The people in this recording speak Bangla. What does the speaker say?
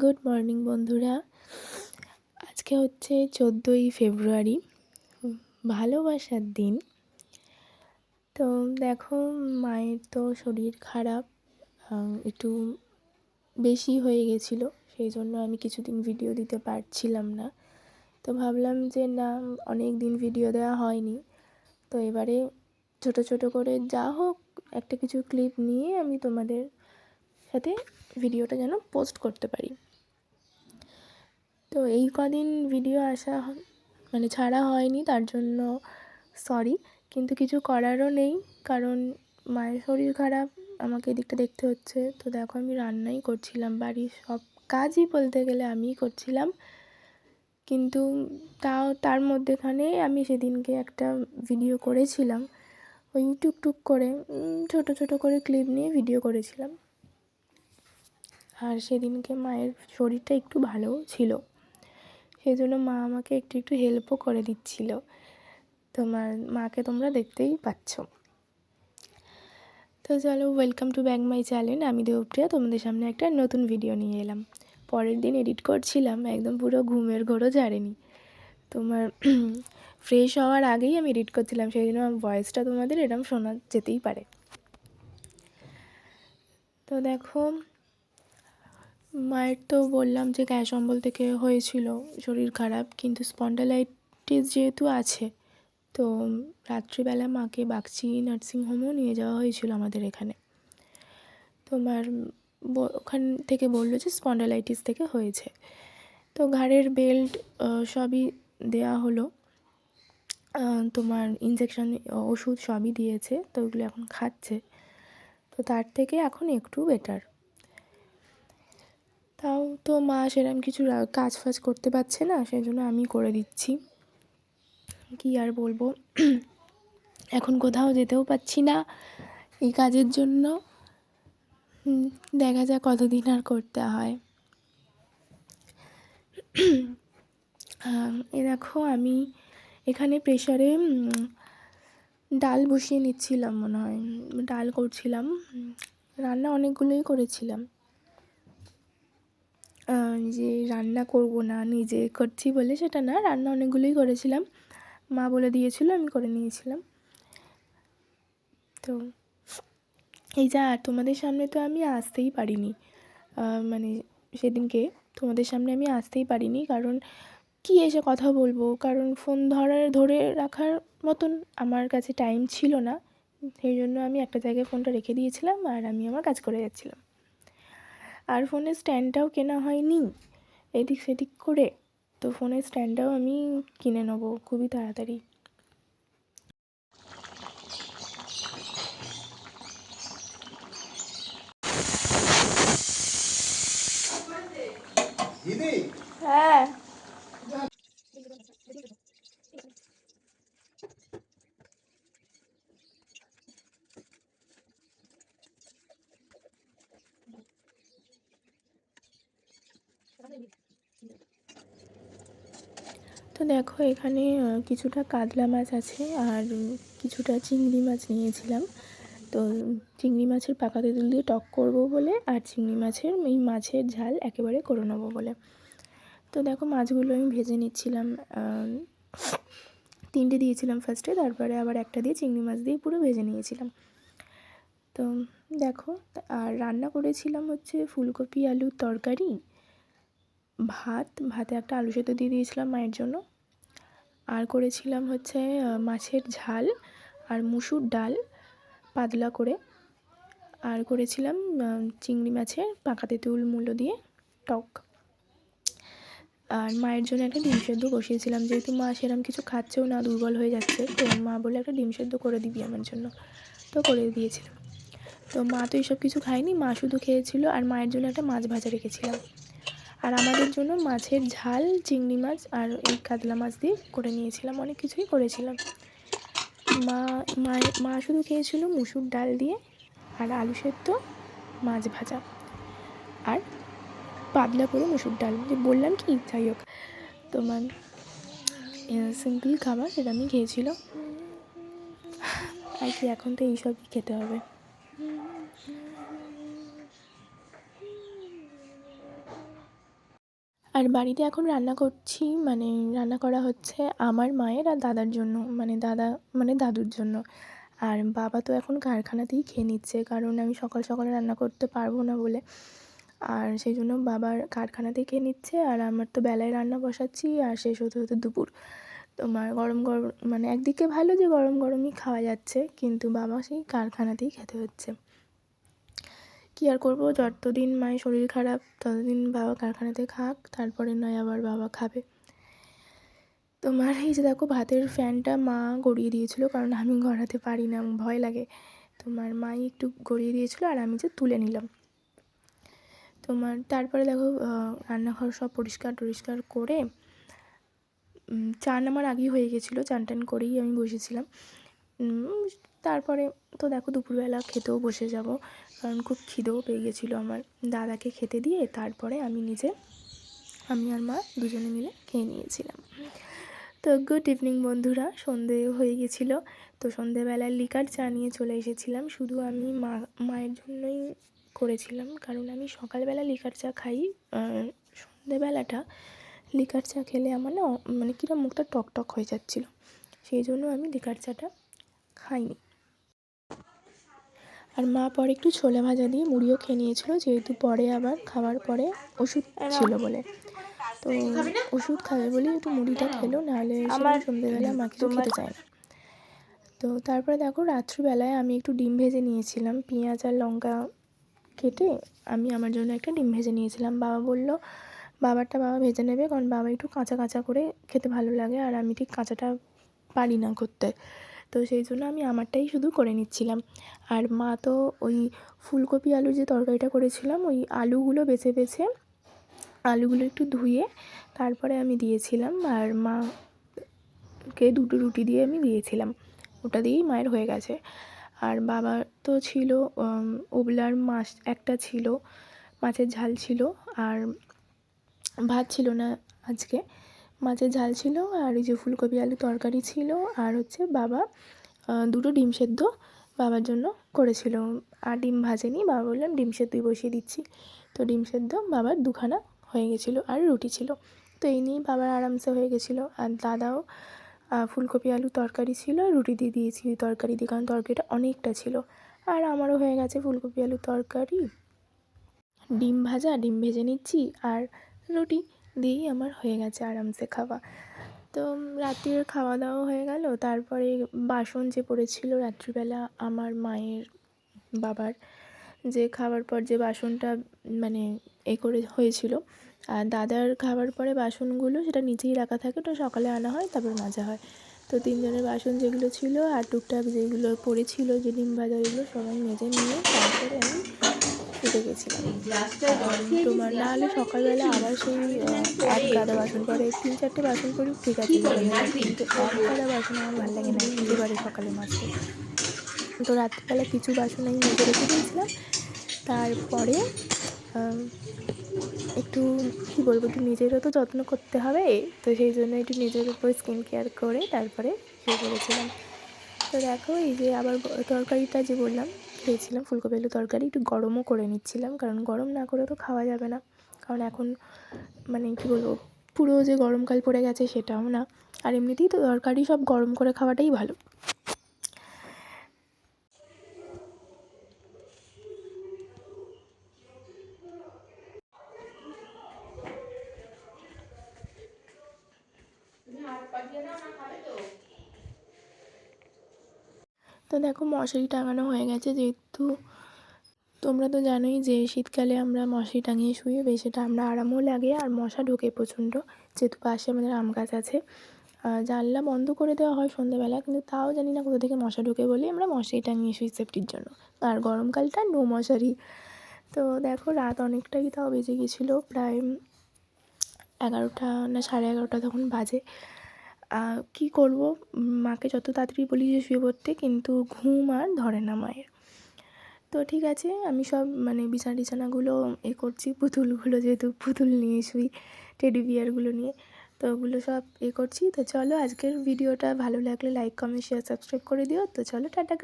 গুড মর্নিং বন্ধুরা। আজকে হচ্ছে চোদ্দোই ফেব্রুয়ারি, ভালোবাসার দিন। তো দেখো, মায়ের তো শরীর খারাপ একটু বেশি হয়ে গেছিল, সেই জন্য আমি কিছুদিন ভিডিও দিতে পারছিলাম না। তো ভাবলাম যে না, অনেক দিন ভিডিও দেওয়া হয়নি। তো এবারে ছোট ছোট করে যা হোক, একটা কিছু ক্লিপ নিয়ে আমি তোমাদের সাথে ভিডিওটা যেন পোস্ট করতে পারি। তো এই কদিন ভিডিও আসা মানে ছাড়া হয়নি, তার জন্য সরি কিন্তু কিছু করারও নেই, কারণ মায়ের শরীর খারাপ, আমাকে এদিকটা দেখতে হচ্ছে। তো দেখো আমি রান্নাই করছিলাম, বাড়ির সব কাজই বলতে গেলে আমিই করছিলাম। কিন্তু তাও তার মধ্যেখানে আমি সেদিনকে একটা ভিডিও করেছিলাম, ওই টুকটুক করে ছোট ছোট করে ক্লিপ নিয়ে ভিডিও করেছিলাম। আর সেদিনকে মায়ের শরীরটা একটু ভালোও ছিল। সেই জন্য মা আমাকে একটু একটু হেল্পও করে দিচ্ছিল। তোমার মাকে তোমরা দেখতেই পাচ্ছ। তো চলো welcome to back my channel আমি দেবপ্রিয়া, তোমাদের সামনে একটা নতুন ভিডিও নিয়ে এলাম। পরের দিন এডিট করছিলাম, একদম পুরো ঘুমের ঘোরও ঝাড়েনি। তোমার ফ্রেশ হওয়ার আগেই আমি এডিট করছিলাম সেই জন্য আমার ভয়েসটা তোমাদের এরম শোনা যেতেই পারে। তো দেখো মায়ের তো বললাম যে গ্যাস অম্বল থেকে হয়েছিল, শরীর খারাপ, কিন্তু স্পন্ডালাইটিস যেহেতু আছে, তো রাত্রিবেলা মাকে বাগচি নার্সিংহোমেও নিয়ে যাওয়া হয়েছিল আমাদের এখানে। তোমার ওখান থেকে বলল যে স্পন্ডালাইটিস থেকে হয়েছে। তো ঘাড়ের বেল্ট সবই দেয়া হলো। তোমার ইঞ্জেকশন ওষুধ সবই দিয়েছে, তো ওগুলো এখন খাচ্ছে। তো তার থেকে এখন একটু বেটার তাও তো মা সেরকম কিছু কাজ ফাজ করতে পারছে না সেই জন্য আমি করে দিচ্ছি। কী আর বলব? এখন কোথাও যেতেও পাচ্ছি না এই কাজের জন্য। দেখা যাক কতদিন আর করতে হয়। এ দেখো আমি এখানে প্রেশারে ডাল বসিয়ে নিচ্ছিলাম মনে হয়। ডাল করছিলাম। রান্না অনেকগুলোই করেছিলাম। যে রান্না করব না, নিজে করছি বলে সেটা না, রান্না অনেকগুলোই করেছিলাম। মা বলে দিয়েছিল, আমি করে নিয়েছিলাম। তো এই যা তোমাদের সামনে তো আমি আসতেই পারিনি। মানে সেদিনকে তোমাদের সামনে আমি আসতেই পারিনি, কারণ কী এসে কথা বলব? কারণ ফোন ধরার ধরে রাখার মতন আমার কাছে টাইম ছিল না। সেই জন্য আমি একটা জায়গায় ফোনটা রেখে দিয়েছিলাম, আর আমি আমার কাজ করে যাচ্ছিলাম। আর ফোনের স্ট্যান্ডটাও কেনা হয়নি। এদিক সেদিক করে। তো ফোনের স্ট্যান্ডটাও আমি কিনে নেব খুবই তাড়াতাড়ি। হ্যাঁ। দেখো, এখানে কিছুটা কাতলা মাছ আছে আর কিছুটা চিংড়ি মাছ নিয়েছিলাম। তো চিংড়ি মাছের পাকা তেঁতুল দিয়ে টক করব বলে আর চিংড়ি মাছের এই মাছের ঝাল একেবারে করে নেব বলে। তো দেখো, মাছগুলো আমি ভেজে নিচ্ছিলাম তিনটে দিয়েছিলাম ফার্স্টে তারপরে আবার একটা দিয়ে চিংড়ি মাছ দিয়ে পুরো ভেজে নিয়েছিলাম। তো দেখো, আর রান্না করেছিলাম হচ্ছে ফুলকপি, আলুর তরকারি, ভাত, ভাতে একটা আলু সেদ্ধ দিয়ে দিয়েছিলাম মায়ের জন্য। আর করেছিলাম হচ্ছে মাছের ঝাল আর মুসুর ডাল পাতলা করে। আর করেছিলাম চিংড়ি মাছের পাকা তেঁতুল মূলো দিয়ে টক। আর মায়ের জন্য একটা ডিম সেদ্ধ বসিয়েছিলাম। যেহেতু মা সেরকম কিছু খাচ্ছেও না, দুর্বল হয়ে যাচ্ছে, তো মা বলে একটা ডিম সেদ্ধ করে দিবি আমার জন্য। তো করে দিয়েছিলাম। তো মা তো এইসব কিছু খায়নি, মা শুধু খেয়েছিল আর মায়ের জন্য একটা মাছ ভাজা রেখেছিলাম। আর আমাদের জন্য মাছের ঝাল, চিংড়ি মাছ আর এই কাতলা মাছ দিয়ে করে নিয়েছিলাম, অনেক কিছুই করেছিলাম। মা মায়ের মা শুধু খেয়েছিল মুসুর ডাল দিয়ে আর আলু সেদ্ধ, মাছ ভাজা আর পাতলা করে মুসুর ডাল। যে বললাম কি? যাই হোক তোমার সিম্পল খাবার, সেটা আমি খেয়েছিল আর কি, এখন তো এইসবই খেতে হবে। আর বাড়িতে এখন রান্না করছি মানে রান্না করা হচ্ছে আমার মায়ের আর দাদার জন্য মানে দাদা মানে দাদুর জন্য। আর বাবা তো এখন কারখানাতেই খেয়ে নিচ্ছে, কারণ আমি সকাল সকালে রান্না করতে পারব না বলে। আর সেই জন্য বাবার কারখানাতেই খেয়ে নিচ্ছে, আর আমার তো বেলায় রান্না বসাচ্ছি, আর শেষ হতে হতে দুপুর। তোমার গরম গরম মানে একদিকে ভালো যে গরম গরমই খাওয়া যাচ্ছে, কিন্তু বাবা সেই কারখানাতেই খেতে হচ্ছে। কী আর করব? যতদিন মায়ের শরীর খারাপ, ততদিন বাবা কারখানাতে খাক, তারপরে নয় আবার বাবা খাবে। তোমার এই যে দেখো, ভাতের ফ্যানটা মা গড়িয়ে দিয়েছিল, কারণ আমি গড়াতে পারি না ভয় লাগে। তোমার মাই একটু গড়িয়ে দিয়েছিল আর আমি যে তুলে নিলাম। তোমার, তারপরে দেখো রান্নাঘর সব পরিষ্কার টরিষ্কার করে চান আমার আগেই হয়ে গেছিল চান টান করেই আমি বসেছিলাম। তারপরে তো দেখো দুপুরবেলা খেতেও বসে যাব, কারণ খুব খিদেও পেয়ে গেছিল আমার দাদাকে খেতে দিয়ে, তারপরে আমি নিজে, আমি আর মা দুজনে মিলে খেয়ে নিয়েছিলাম। তো গুড ইভিনিং বন্ধুরা সন্ধে হয়ে গেছিল, তো সন্ধেবেলায় লিকার চা নিয়ে চলে এসেছিলাম, শুধু আমি মা, মায়ের জন্যই করেছিলাম, কারণ আমি সকালবেলা লিকার চা খাই সন্ধেবেলাটা লিকার চা খেলে আমার না মানে কীরকম মুখটা টক টক হয়ে যাচ্ছিল, সেই জন্য আমি লিকার চাটা খাইনি। আর মা পরে একটু ছোলা ভাজা দিয়ে মুড়িও খেয়ে নিয়েছিলো যেহেতু পরে আবার খাওয়ার পরে ওষুধ ছিল বলে। তো ওষুধ খাবে বলে একটু মুড়িটা খেলো নাহলে সন্ধ্যেবেলা মাকে কিছু খেতে চায় না। তো তারপরে দেখো রাত্রিবেলায় আমি একটু ডিম ভেজে নিয়েছিলাম পেঁয়াজ আর লঙ্কা কেটে আমি আমার জন্য একটা ডিম ভেজে নিয়েছিলাম। বাবা বলল বাবারটা বাবা ভেজে নেবে কারণ বাবা একটু কাঁচা কাঁচা করে খেতে ভালো লাগে আর আমি ঠিক কাঁচাটা পারি না করতে। তো সেই জন্য আমি আমারটাই শুধু করে নিচ্ছিলাম। আর মা তো ওই ফুলকপি আলুর যে তরকারিটা করেছিলাম, ওই আলুগুলো বেছে বেছে আলুগুলো একটু ধুয়ে তারপরে আমি দিয়েছিলাম। আর মাকে দুটো রুটি দিয়ে আমি দিয়েছিলাম। ওটা দিয়েই মায়ের হয়ে গেছে। আর বাবা তো ছিল ওবলার মাছ একটা ছিল, মাছের ঝাল ছিল। আর ভাত ছিল না আজকে। মাছের ঝাল ছিল আর এই যে ফুলকপি আলু তরকারি ছিল আর হচ্ছে বাবা দুটো ডিম সেদ্ধ বাবার জন্য করেছিল। আর ডিম ভাজেনি, বাবা বললাম ডিম সেদ্ধই বসিয়ে দিচ্ছি। তো ডিম সেদ্ধ বাবার দুখানা হয়ে গেছিল আর রুটি ছিল। তো এই নিয়েই বাবার আরামসে হয়ে গেছিল। আর দাদাও ফুলকপি আলু তরকারি ছিল, রুটি দিয়ে দিয়েছি তরকারি দিয়ে, কারণ তরকারিটা অনেকটা ছিল। আর আমারও হয়ে গেছে ফুলকপি আলু তরকারি। ডিম ভাজা, ডিম ভেজে নিচ্ছি আর রুটি। দিয়েই আমার হয়ে গেছে আরামসে খাওয়া। তো রাত্রির খাওয়া দাওয়া হয়ে গেল। তারপরে বাসন যে পড়েছিল রাত্রিবেলা আমার মায়ের বাবার, যে খাওয়ার পর যে বাসনটা মানে এ করে হয়েছিল, আর দাদার খাবার পরে বাসনগুলো সেটা নিচেই রাখা থাকে ওটা সকালে আনা হয়, তারপর মাজা হয়। তো তিনজনের বাসন যেগুলো ছিল আর টুকটাক যেগুলো পড়েছিল যে ডিম ভাজা, এগুলো সবাই মেজে নিয়ে তারপরে আমি শুতে গেছিলাম। তোমার না হলে সকালবেলা আবার সেই এক গাদা বাসন পরে তিন চারটে বাসন করি ঠিক আছে কিন্তু এক গাদা বাসন আমার ভালো লাগে না এবারে সকালে মাজতে তো রাত্রিবেলা কিছু বাসন আমি মেজে রেখে দিয়েছিলাম। তারপরে একটু কী বলব একটু নিজেরও তো যত্ন করতে হবে তো সেই জন্য একটু নিজের উপর স্কিন কেয়ার করে তারপরে শুয়ে করেছিলাম তো দেখো এই যে আবার তরকারিটা যে বললাম খেয়েছিলাম, ফুলকপি আলু তরকারি, একটু গরমও করে নিচ্ছিলাম, কারণ গরম না করে তো খাওয়া যাবে না। কারণ এখন মানে কী বলব, পুরো যে গরমকাল পড়ে গেছে সেটাও না। আর এমনিতেই তো তরকারি সব গরম করে খাওয়াটাই ভালো। তো দেখো মশারি টাঙানো হয়ে গেছে যেহেতু। তোমরা তো জানোই যে শীতকালে আমরা মশারি টাঙিয়ে শুয়ে বেশ সেটা আমরা আরামও লাগে আর মশা ঢোকে প্রচণ্ড। যেহেতু পাশে আমাদের আম গাছ আছে। জানলা বন্ধ করে দেওয়া হয় সন্ধ্যেবেলা কিন্তু তাও জানি না কোথা থেকে মশা ঢোকে বলে আমরা মশারি টাঙিয়ে শুই সেফটির জন্য। আর গরমকালটা নো মশারি। তো দেখো রাত অনেকটাই তাও বেজে গেছিল, প্রায় এগারোটা না সাড়ে এগারোটা তখন বাজে। কী করব? মাকে যত তাড়াতাড়ি বলি যে শুয়ে পড়তে, কিন্তু ঘুম আর ধরে না মায়ের। তো ঠিক আছে, আমি সব মানে বিছানা টিছানাগুলো এ করছি, পুতুলগুলো যেহেতু পুতুল নিয়ে শুই টেডি বিয়ারগুলো নিয়ে, তো ওগুলো সব এ করছি। তো চলো আজকের ভিডিওটা ভালো লাগলে লাইক কমেন্ট শেয়ার সাবস্ক্রাইব করে দিও। তো চলো, টাটা